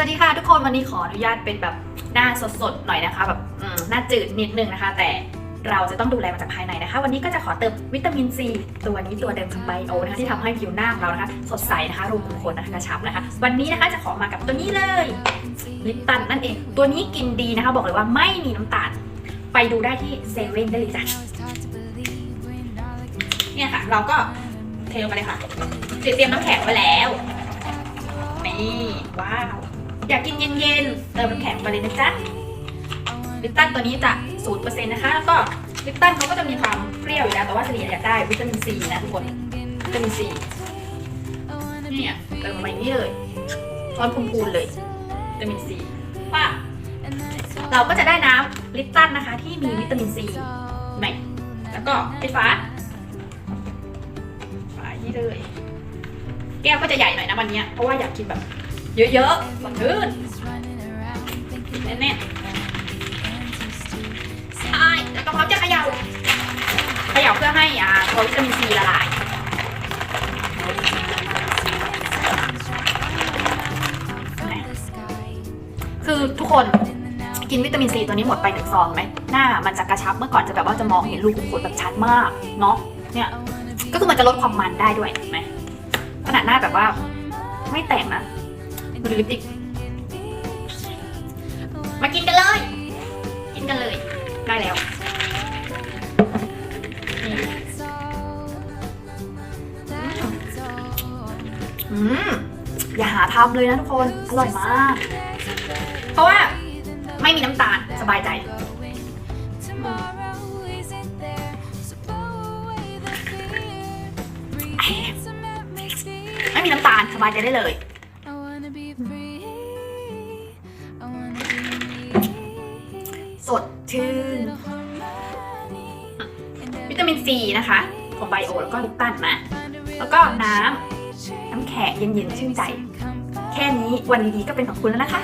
สวัสดีค่ะทุกคนวันนี้ขออนุญาตเป็นแบบหน้าสดๆหน่อยนะคะแบบหน้าจืดนิดนึงนะคะ แต่เราจะต้องดูแลมาจากภายในนะคะ วันนี้ก็จะขอเติมวิตามินซีตัวนี้ตัวเดิมจากไบโอนะคะที่ทำให้ผิวหน้าของเรานะคะสดใสนะคะรูขุมขนนะคะกระชับนะคะ วันนี้นะคะจะขอมากับตัวนี้เลยลิปตันนั่นเอง ตัวนี้กินดีนะคะ บอกเลยว่าไม่มีน้ำตาล ไปดูได้ที่เซเว่นได้เลยจ้ะเนี่ยค่ะ เราก็เทลงไปเลยค่ะเตรียมน้ำแข็งไว้แล้วนี่ว้าว อยากกินเย็นๆเติมน้ำแข็งไปเลยนะจ๊ะลิปตันตัวนี้จะศูนะคะ แล้วก็ลิปตันเขาก็จะมีความเปรี้ยวอยู่แล้ว แต่ว่าเฉลี่ยอยากได้วิตามินซีนะทุกคนวิตามินซีเนี่ยเติมไปอย่างนี้เลยช้อนพูนๆเลยวิตามินซีว่าเราก็จะได้น้ำลิปตันนะคะ ที่มีวิตามินซีไหมแล้วก็ไฟฟ้าฝาอย่างนี้เลย แก้วก็จะใหญ่หน่อยนะวันนี้เพราะว่าอยากกินแบบ เยอะๆสดชื่นแน่นๆใช่แล้วก็พร้อมจะเขย่าเขย่าเพื่อให้อ่าตัววิตามินซีละลายคือทุกคนกินวิตามินซีตัวนี้หมดไปหนึ่งซองไหมหน้ามันจะกระชับเมื่อก่อนจะแบบว่าจะมองเห็นรูขุมขนแบบชัดมากเนาะเนี่ยก็คือมันจะลดความมันได้ด้วยไหมขนาดหน้าแบบว่า ไม่แต่งนะ ดูลิปติกมากินกันเลย กินกันเลย ได้แล้วอืมอย่าหาทำเลยนะทุกคน อร่อยมาก เพราะว่าไม่มีน้ำตาลสบายใจไม่มีน้ำตาลสบายใจได้เลย ชื่นวิตามินซีนะคะ ของไบโอแล้วก็ลิปตันนะ แล้วก็น้ำน้ำแข็งเย็นๆชื่นใจ แค่นี้วันดีๆก็เป็นของคุณแล้วนะคะ